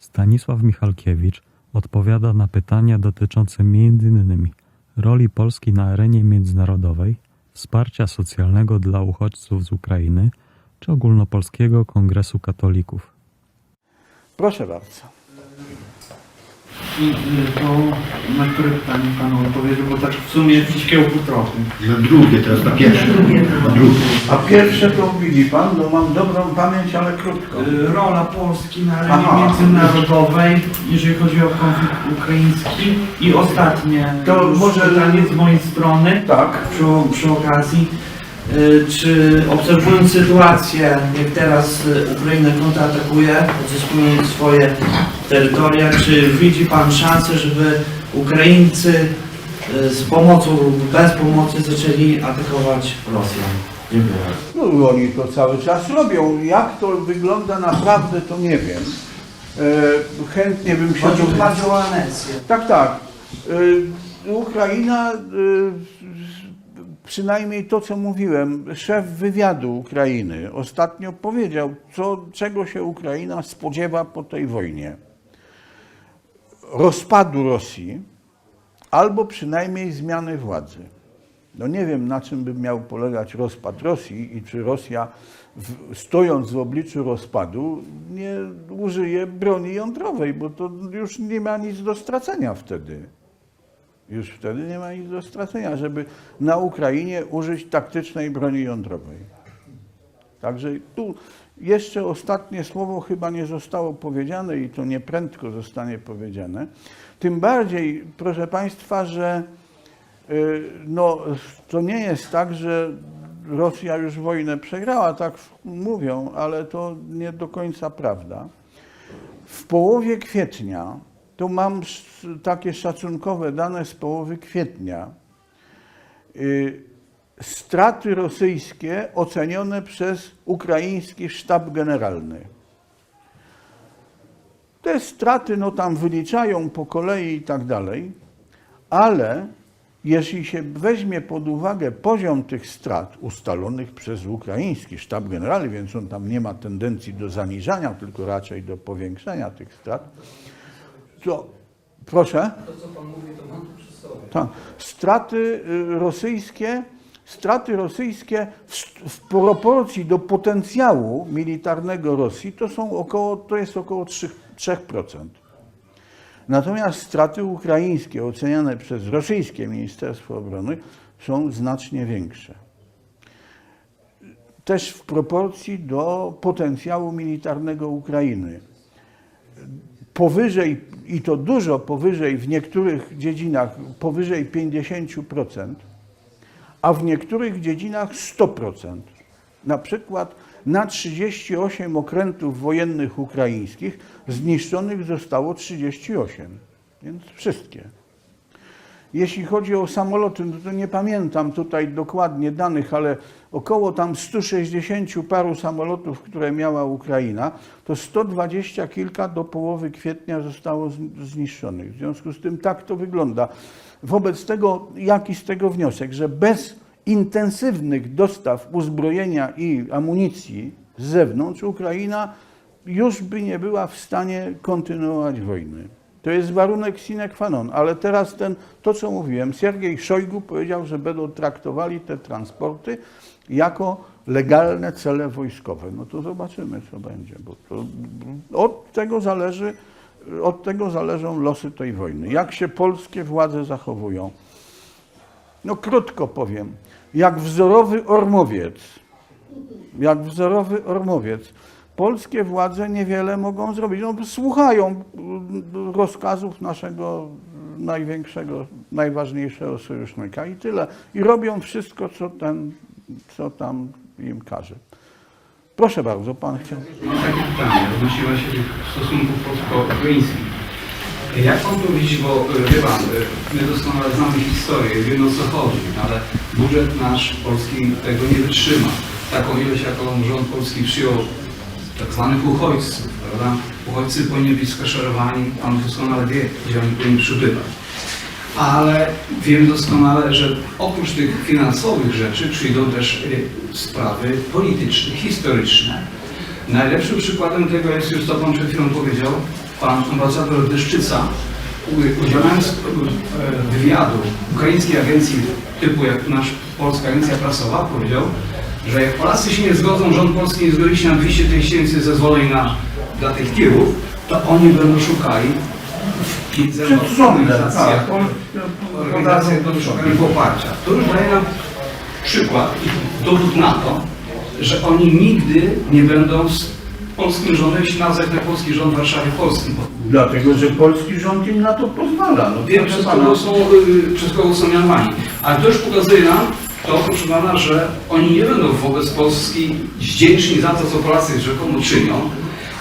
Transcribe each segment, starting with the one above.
Stanisław Michalkiewicz odpowiada na pytania dotyczące m.in. roli Polski na arenie międzynarodowej, wsparcia socjalnego dla uchodźców z Ukrainy czy ogólnopolskiego Kongresu Katolików. Proszę bardzo. I to na które pytanie Panu odpowiedział, bo tak w sumie kiełku trochę. Na drugie, teraz na pierwsze. Na drugie. A pierwsze to widzi pan, no mam dobrą pamięć, ale krótko. Y, Rola Polski na arenie Aha. międzynarodowej, jeżeli chodzi o konflikt ukraiński. I ostatnie To już może- pytanie z mojej strony Tak. przy, przy okazji. Y, Czy obserwując sytuację, jak teraz y, Ukraina kontratakuje, odzyskując swoje terytoria, czy widzi Pan szansę, żeby Ukraińcy y, z pomocą lub bez pomocy zaczęli atakować Rosję? Dziękuję. No oni to cały czas robią. Jak to wygląda naprawdę, to nie wiem. E, chętnie bym się... Chodzi do- bardziej o aneksję. Tak, tak. E, Ukraina, e, przynajmniej to, co mówiłem, szef wywiadu Ukrainy ostatnio powiedział, co, czego się Ukraina spodziewa po tej wojnie. Rozpadu Rosji albo przynajmniej zmiany władzy. No nie wiem, na czym by miał polegać rozpad Rosji i czy Rosja, w, stojąc w obliczu rozpadu, nie użyje broni jądrowej, bo to już nie ma nic do stracenia wtedy. Już wtedy nie ma nic do stracenia, żeby na Ukrainie użyć taktycznej broni jądrowej. Także tu jeszcze ostatnie słowo chyba nie zostało powiedziane i to nieprędko zostanie powiedziane. Tym bardziej, proszę Państwa, że y, no, to nie jest tak, że Rosja już wojnę przegrała, tak mówią, ale to nie do końca prawda. W połowie kwietnia, tu mam takie szacunkowe dane z połowy kwietnia, y, straty rosyjskie ocenione przez ukraiński sztab generalny. Te straty no tam wyliczają po kolei i tak dalej, ale jeśli się weźmie pod uwagę poziom tych strat ustalonych przez ukraiński sztab generalny, więc on tam nie ma tendencji do zaniżania, tylko raczej do powiększenia tych strat, to proszę? To, co Pan mówi, to mam tu przy sobie. Tak. Straty y, rosyjskie, straty rosyjskie w, w proporcji do potencjału militarnego Rosji to są około, to jest około 3, 3%. Natomiast straty ukraińskie oceniane przez rosyjskie Ministerstwo Obrony są znacznie większe. Też w proporcji do potencjału militarnego Ukrainy powyżej, i to dużo powyżej w niektórych dziedzinach, powyżej 50%, a w niektórych dziedzinach 100%. Na przykład na 38 okrętów wojennych ukraińskich zniszczonych zostało 38, więc wszystkie. Jeśli chodzi o samoloty, no to nie pamiętam tutaj dokładnie danych, ale około tam 160 paru samolotów, które miała Ukraina, to 120 kilka do połowy kwietnia zostało zniszczonych. W związku z tym tak to wygląda. Wobec tego, jaki z tego wniosek, że bez intensywnych dostaw uzbrojenia i amunicji z zewnątrz Ukraina już by nie była w stanie kontynuować wojny. To jest warunek sine qua non, ale teraz ten, to co mówiłem, Siergiej Szojgu powiedział, że będą traktowali te transporty jako legalne cele wojskowe. No to zobaczymy, co będzie, bo to od tego zależy, od tego zależą losy tej wojny. Jak się polskie władze zachowują. No krótko powiem, jak wzorowy ormowiec, jak wzorowy ormowiec, polskie władze niewiele mogą zrobić. No, słuchają rozkazów naszego największego, najważniejszego sojusznika i tyle. I robią wszystko, co, ten, co tam im każe. Proszę bardzo, pan chciał. Mam takie pytanie, odnosiło się tych stosunków polsko-ukraińskich. Jak Pan to widzi, bo y, wie Pan, y, my doskonale znamy historię, wiemy o co chodzi, ale budżet nasz polski tego nie wytrzyma. Taką ilość, jaką rząd polski przyjął tak zwanych uchodźców, prawda? Uchodźcy powinni być skaszerowani, Pan doskonale wie, gdzie oni powinni przybywać. Ale wiemy doskonale, że oprócz tych finansowych rzeczy przyjdą też y, sprawy polityczne, historyczne. Najlepszym przykładem tego jest już, co Pan przed chwilą powiedział, pan ambasador Deszczyca, udzielając e, wywiadu ukraińskiej agencji typu jak nasz polska agencja prasowa, powiedział, że jak Polacy się nie zgodzą, rząd polski nie zgodzi się na 200 tysięcy zezwoleń na, dla tych tirów, to oni będą szukali Przed sądem, tak. organizacjach do szukania poparcia. To już daje nam przykład i dowód na to, że oni nigdy nie będą z polskim rządem nazwać na polski rząd w Warszawie polskim. Dlatego, że polski rząd im na to pozwala. No, Wiem, przez kogo są, y, przez kogo są mianowani. Ale to już pokazuje nam to, proszę pana, że oni nie będą wobec Polski wdzięczni za to, co Polacy rzekomo czynią.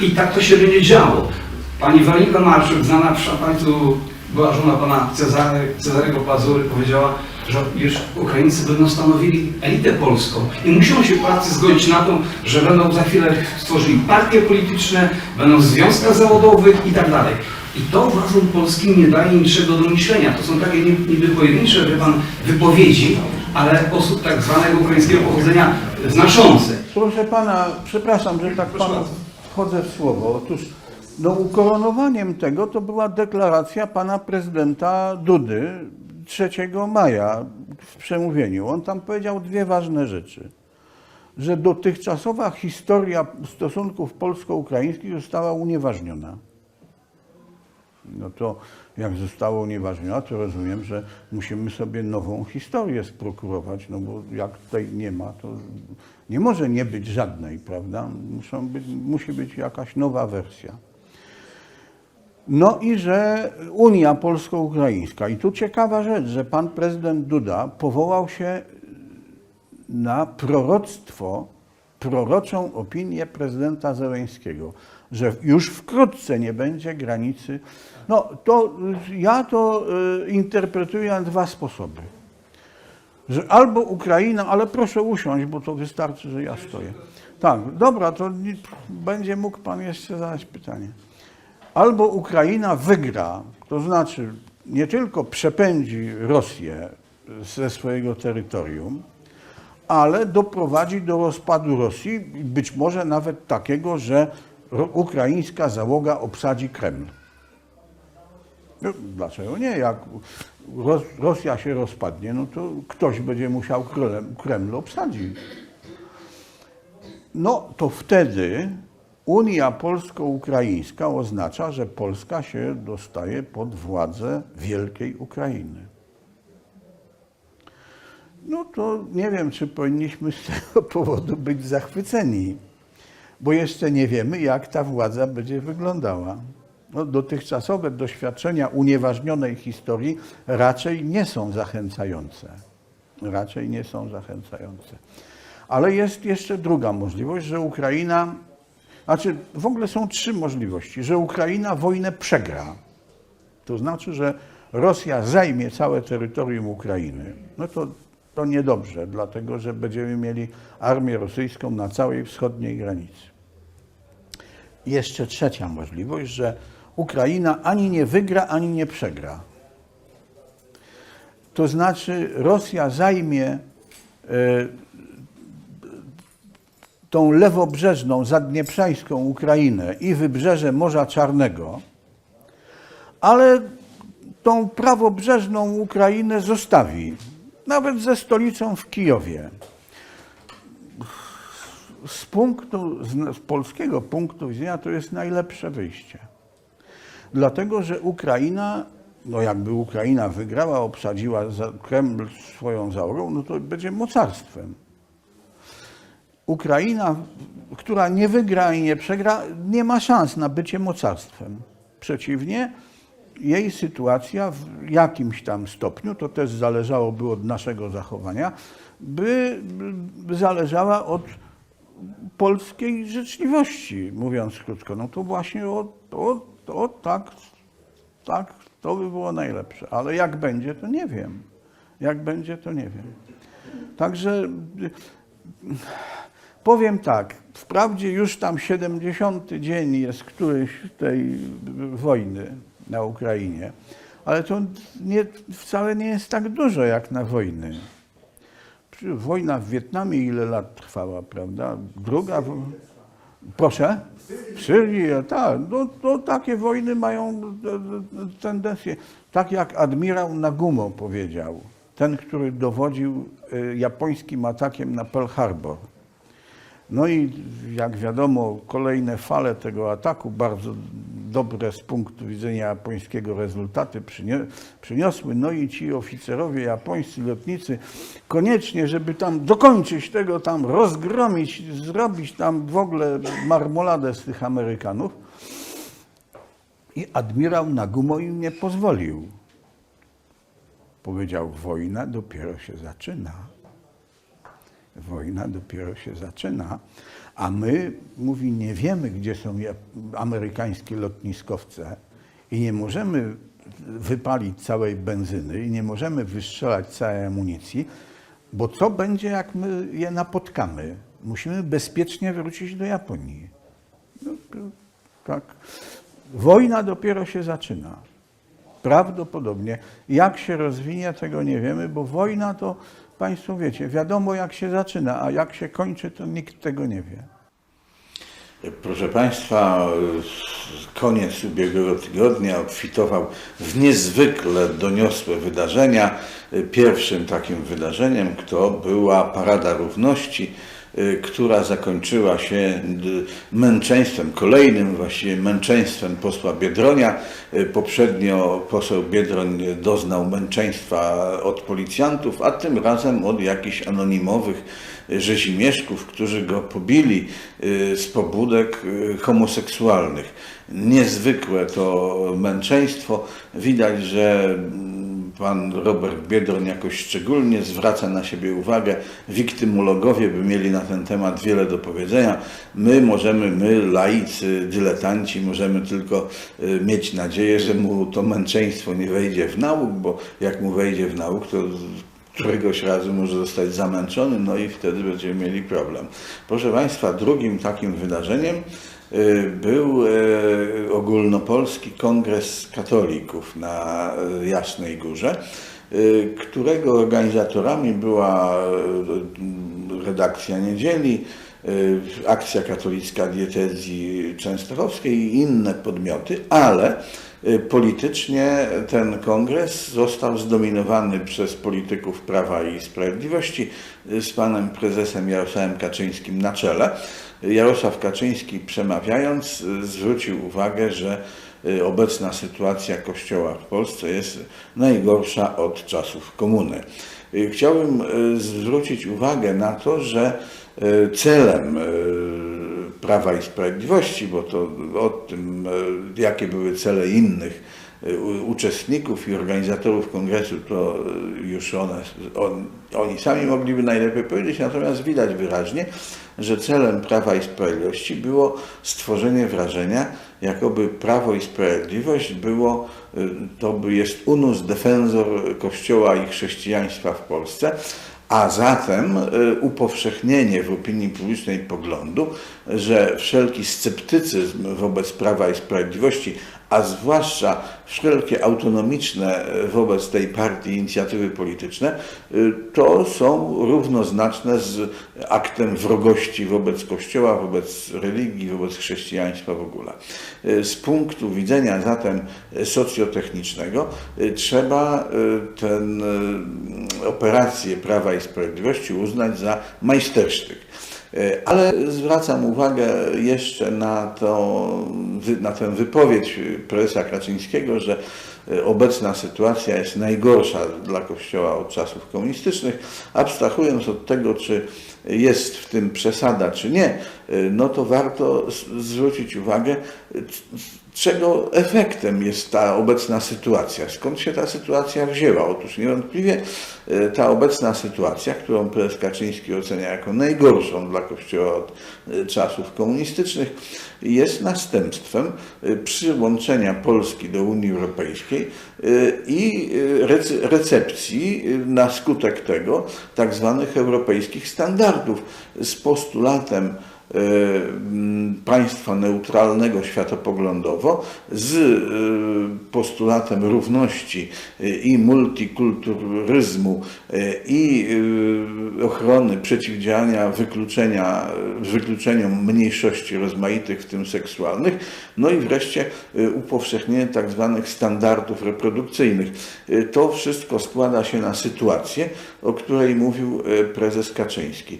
I tak to się będzie działo. Pani Weronika Marczuk, znana w Szampańcu, była żona pana Cezary, Cezarego Pazury, powiedziała, że już Ukraińcy będą stanowili elitę polską i muszą się Polacy zgodzić na to, że będą za chwilę stworzyli partie polityczne, będą w związkach zawodowych i tak dalej. I to władzom polskim nie daje niczego do myślenia. To są takie niby pojedyncze, wie pan, wypowiedzi, ale osób tak zwanego ukraińskiego pochodzenia znaczące. Proszę pana, przepraszam, że tak panu wchodzę w słowo. Otóż no, ukoronowaniem tego to była deklaracja pana prezydenta Dudy 3 maja w przemówieniu. On tam powiedział dwie ważne rzeczy. Że dotychczasowa historia stosunków polsko-ukraińskich została unieważniona. No to jak zostało unieważnione, to rozumiem, że musimy sobie nową historię sprokurować, no bo jak tutaj nie ma, to nie może nie być żadnej, prawda? Muszą być, musi być jakaś nowa wersja. No i że Unia Polsko-Ukraińska. I tu ciekawa rzecz, że pan prezydent Duda powołał się na proroctwo, proroczą opinię prezydenta Zeleńskiego, że już wkrótce nie będzie granicy. No to ja to y, interpretuję na dwa sposoby. Że albo Ukraina, ale proszę usiąść, bo to wystarczy, że ja stoję. Tak, dobra, to będzie mógł pan jeszcze zadać pytanie. Albo Ukraina wygra, to znaczy nie tylko przepędzi Rosję ze swojego terytorium, ale doprowadzi do rozpadu Rosji, być może nawet takiego, że ukraińska załoga obsadzi Kreml. No, dlaczego nie? Jak Ros Rosja się rozpadnie, no to ktoś będzie musiał Kreml obsadzić. No to wtedy Unia Polsko-Ukraińska oznacza, że Polska się dostaje pod władzę wielkiej Ukrainy. No to nie wiem, czy powinniśmy z tego powodu być zachwyceni, bo jeszcze nie wiemy, jak ta władza będzie wyglądała. No, dotychczasowe doświadczenia unieważnionej historii raczej nie są zachęcające. Raczej nie są zachęcające. Ale jest jeszcze druga możliwość, że Ukraina, znaczy w ogóle są trzy możliwości, że Ukraina wojnę przegra. To znaczy, że Rosja zajmie całe terytorium Ukrainy. No to, to niedobrze, dlatego że będziemy mieli armię rosyjską na całej wschodniej granicy. Jeszcze trzecia możliwość, że Ukraina ani nie wygra, ani nie przegra. To znaczy Rosja zajmie e, tą lewobrzeżną, zadnieprzańską Ukrainę i wybrzeże Morza Czarnego, ale tą prawobrzeżną Ukrainę zostawi, nawet ze stolicą w Kijowie. Z punktu, z, polskiego punktu widzenia to jest najlepsze wyjście. Dlatego, że Ukraina, no jakby Ukraina wygrała, obsadziła Kreml swoją załogą, no to będzie mocarstwem. Ukraina, która nie wygra i nie przegra, nie ma szans na bycie mocarstwem. Przeciwnie, jej sytuacja w jakimś tam stopniu, to też zależałoby od naszego zachowania, by, zależała od polskiej życzliwości, mówiąc krótko. No to właśnie o, o, o tak, tak, to by było najlepsze. Ale jak będzie, to nie wiem. Jak będzie, to nie wiem. Także powiem tak, wprawdzie już tam 70 dzień jest któryś tej wojny na Ukrainie, ale to nie, wcale nie jest tak dużo jak na wojny. Wojna w Wietnamie ile lat trwała, prawda? Druga, Proszę? W Syrii, tak. No, to takie wojny mają tendencję. Tak jak admirał Nagumo powiedział, ten, który dowodził e, japońskim atakiem na Pearl Harbor. No i jak wiadomo, kolejne fale tego ataku, bardzo dobre z punktu widzenia japońskiego rezultaty przyniosły. No i ci oficerowie japońscy, lotnicy, koniecznie, żeby tam dokończyć tego, tam rozgromić, zrobić tam w ogóle marmoladę z tych Amerykanów. I admirał Nagumo im nie pozwolił. Powiedział, wojna dopiero się zaczyna. Wojna dopiero się zaczyna, a my, mówi, nie wiemy, gdzie są amerykańskie lotniskowce i nie możemy wypalić całej benzyny i nie możemy wystrzelać całej amunicji, bo co będzie, jak my je napotkamy? Musimy bezpiecznie wrócić do Japonii. No, tak. Wojna dopiero się zaczyna. Prawdopodobnie. Jak się rozwinie, tego nie wiemy, bo wojna to, Państwo wiecie, wiadomo jak się zaczyna, a jak się kończy, to nikt tego nie wie. Proszę Państwa, koniec ubiegłego tygodnia obfitował w niezwykle doniosłe wydarzenia. Pierwszym takim wydarzeniem to była Parada Równości, która zakończyła się d- męczeństwem, kolejnym właściwie męczeństwem posła Biedronia. Y, Poprzednio poseł Biedroń doznał męczeństwa od policjantów, a tym razem od jakichś anonimowych rzezimieszków, którzy go pobili y, z pobudek y, homoseksualnych. Niezwykłe to męczeństwo. Widać, że pan Robert Biedroń jakoś szczególnie zwraca na siebie uwagę. Wiktymologowie by mieli na ten temat wiele do powiedzenia. My możemy, my laicy, dyletanci, możemy tylko y, mieć nadzieję, że mu to męczeństwo nie wejdzie w nauk, bo jak mu wejdzie w nauk, to któregoś razu może zostać zamęczony, no i wtedy będziemy mieli problem. Proszę Państwa, drugim takim wydarzeniem był y, ogólnopolski kongres katolików na y, Jasnej Górze, y, którego organizatorami była y, redakcja Niedzieli, y, Akcja Katolicka Dietezji Częstochowskiej i inne podmioty, ale y, politycznie ten kongres został zdominowany przez polityków Prawa i Sprawiedliwości y, z panem prezesem Jarosławem Kaczyńskim na czele. Jarosław Kaczyński przemawiając y, zwrócił uwagę, że y, obecna sytuacja Kościoła w Polsce jest najgorsza od czasów komuny. Y, Chciałbym y, zwrócić uwagę na to, że y, celem y, Prawa i Sprawiedliwości, bo to o tym, y, jakie były cele innych u- uczestników i organizatorów kongresu, to y, już one, on, oni sami mogliby najlepiej powiedzieć, natomiast widać wyraźnie, że celem Prawa i Sprawiedliwości było stworzenie wrażenia, jakoby Prawo i Sprawiedliwość było, to jest unus defensor Kościoła i chrześcijaństwa w Polsce, a zatem y, upowszechnienie w opinii publicznej poglądu, że wszelki sceptycyzm wobec Prawa i Sprawiedliwości, a zwłaszcza wszelkie autonomiczne wobec tej partii inicjatywy polityczne, y, to są równoznaczne z aktem wrogości wobec Kościoła, wobec religii, wobec chrześcijaństwa w ogóle. Y, Z punktu widzenia zatem socjotechnicznego y, trzeba y, operację Prawa i Sprawiedliwości uznać za majstersztyk. Y, Ale zwracam uwagę jeszcze na, to, na tę wypowiedź prezesa Kaczyńskiego, że obecna sytuacja jest najgorsza dla Kościoła od czasów komunistycznych. Abstrahując od tego, czy jest w tym przesada, czy nie, y, no to warto zwrócić uwagę, c- czego efektem jest ta obecna sytuacja. Skąd się ta sytuacja wzięła? Otóż niewątpliwie ta obecna sytuacja, którą prezes Kaczyński ocenia jako najgorszą dla Kościoła od czasów komunistycznych, jest następstwem przyłączenia Polski do Unii Europejskiej y, i y, rece- recepcji y, na skutek tego tak zwanych europejskich standardów z postulatem państwa neutralnego światopoglądowo z e, postulatem równości e, i multikulturyzmu e, i e, ochrony przeciwdziałania wykluczenia, wykluczeniom mniejszości rozmaitych, w tym seksualnych, no i wreszcie e, upowszechnienie tak zwanych standardów reprodukcyjnych. E, To wszystko składa się na sytuację, o której mówił e, prezes Kaczyński.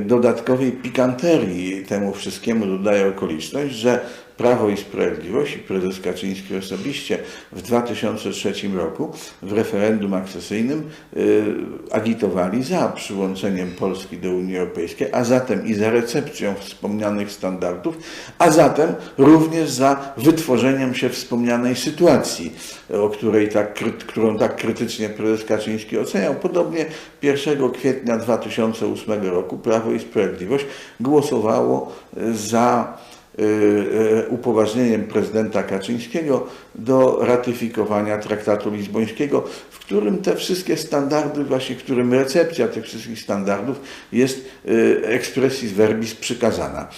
Dodatkowej pikanterii temu wszystkiemu dodaje okoliczność, że Prawo i Sprawiedliwość i prezes Kaczyński osobiście w 2003 roku w referendum akcesyjnym y, agitowali za przyłączeniem Polski do Unii Europejskiej, a zatem i za recepcją wspomnianych standardów, a zatem również za wytworzeniem się wspomnianej sytuacji, o której tak, którą tak krytycznie prezes Kaczyński oceniał. Podobnie 1 kwietnia 2008 roku Prawo i Sprawiedliwość głosowało y, za upoważnieniem prezydenta Kaczyńskiego do ratyfikowania traktatu lizbońskiego, w którym te wszystkie standardy, właśnie w którym recepcja tych wszystkich standardów jest y, expressis verbis przykazana.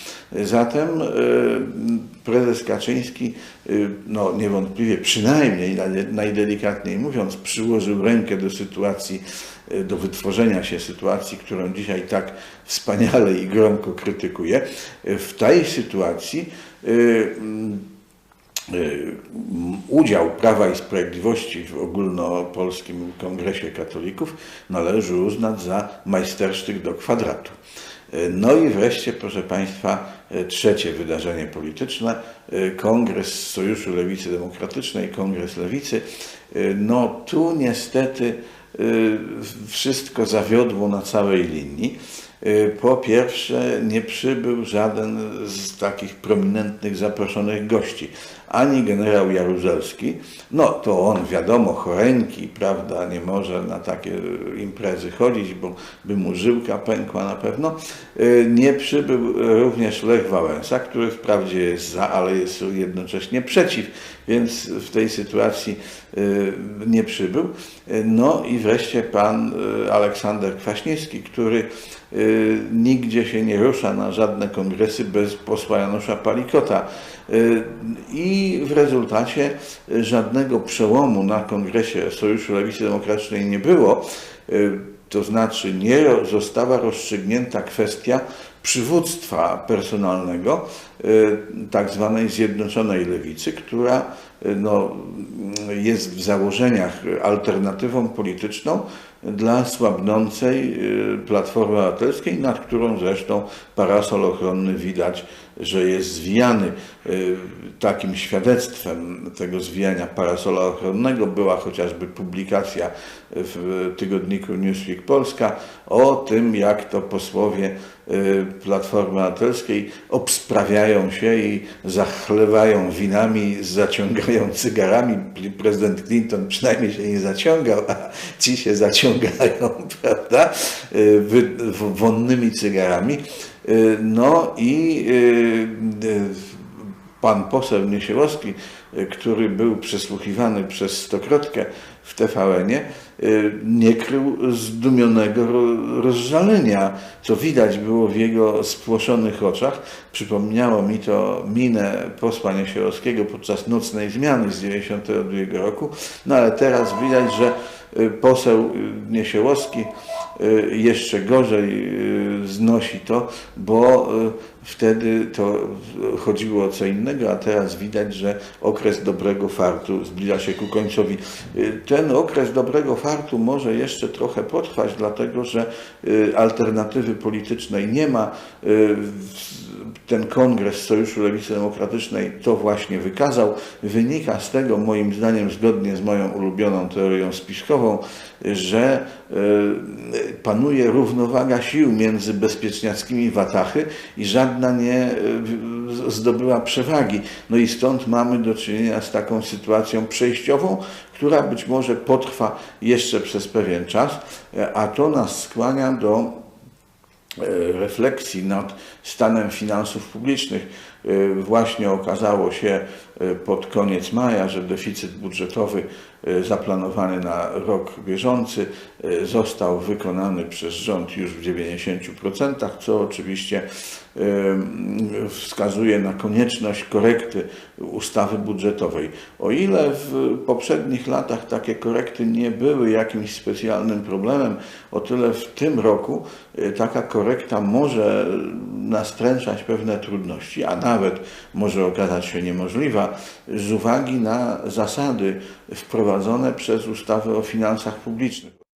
Zatem y, prezes Kaczyński, y, no niewątpliwie przynajmniej naj- najdelikatniej mówiąc, przyłożył rękę do sytuacji, y, do wytworzenia się sytuacji, którą dzisiaj tak wspaniale i gromko krytykuje. Y, W tej sytuacji y, mm, y, udział Prawa i Sprawiedliwości w ogólnopolskim Kongresie Katolików należy uznać za majstersztyk do kwadratu. Y, No i wreszcie, proszę Państwa, y, trzecie wydarzenie polityczne, y, Kongres Sojuszu Lewicy Demokratycznej, Kongres Lewicy. Y, No tu niestety y, wszystko zawiodło na całej linii. Y, Po pierwsze, nie przybył żaden z takich prominentnych zaproszonych gości. Ani generał Jaruzelski, no to on wiadomo, choreńki, prawda, nie może na takie imprezy chodzić, bo by mu żyłka pękła na pewno. Y, Nie przybył również Lech Wałęsa, który wprawdzie jest za, ale jest jednocześnie przeciw, więc w tej sytuacji nie przybył. No i wreszcie pan Aleksander Kwaśniewski, który nigdzie się nie rusza na żadne kongresy bez posła Janusza Palikota. Y, I w rezultacie żadnego przełomu na kongresie Sojuszu Lewicy Demokratycznej nie było. Y, To znaczy nie została rozstrzygnięta kwestia przywództwa personalnego y, tak zwanej Zjednoczonej Lewicy, która no, jest w założeniach alternatywą polityczną dla słabnącej y, Platformy Obywatelskiej, nad którą zresztą parasol ochronny widać, że jest zwijany. Y, Takim świadectwem tego zwijania parasola ochronnego była chociażby publikacja w tygodniku Newsweek Polska o tym, jak to posłowie y, Platformy Obywatelskiej obsprawiają się i zachlewają winami, zaciągają cygarami. Prezydent Clinton przynajmniej się nie zaciągał, a ci się zaciągają, prawda, y, wonnymi cygarami. Y, No i y, pan poseł Niesielowski, y, który był przesłuchiwany przez Stokrotkę w TVN-ie, y, nie krył zdumionego ro- rozżalenia, co widać było w jego spłoszonych oczach. Przypomniało mi to minę posła Niesielowskiego podczas nocnej zmiany z 1992 roku, no ale teraz widać, że y, poseł Niesielowski y, jeszcze gorzej znosi to, bo wtedy to chodziło o co innego, a teraz widać, że okres dobrego fartu zbliża się ku końcowi. Ten okres dobrego fartu może jeszcze trochę potrwać, dlatego że y, alternatywy politycznej nie ma. Y, Ten kongres Sojuszu Lewicy Demokratycznej to właśnie wykazał. Wynika z tego, moim zdaniem, zgodnie z moją ulubioną teorią spiskową, że y, panuje równowaga sił między bezpieczniackimi watachy i żadna nie y, zdobyła przewagi. No i stąd mamy do czynienia z taką sytuacją przejściową, która być może potrwa jeszcze przez pewien czas, a to nas skłania do e, refleksji nad stanem finansów publicznych. Y, właśnie okazało się y, pod koniec maja, że deficyt budżetowy y, zaplanowany na rok bieżący został wykonany przez rząd już w 90%, co oczywiście wskazuje na konieczność korekty ustawy budżetowej. O ile w poprzednich latach takie korekty nie były jakimś specjalnym problemem, o tyle w tym roku taka korekta może nastręczać pewne trudności, a nawet może okazać się niemożliwa z uwagi na zasady wprowadzone przez ustawę o finansach publicznych.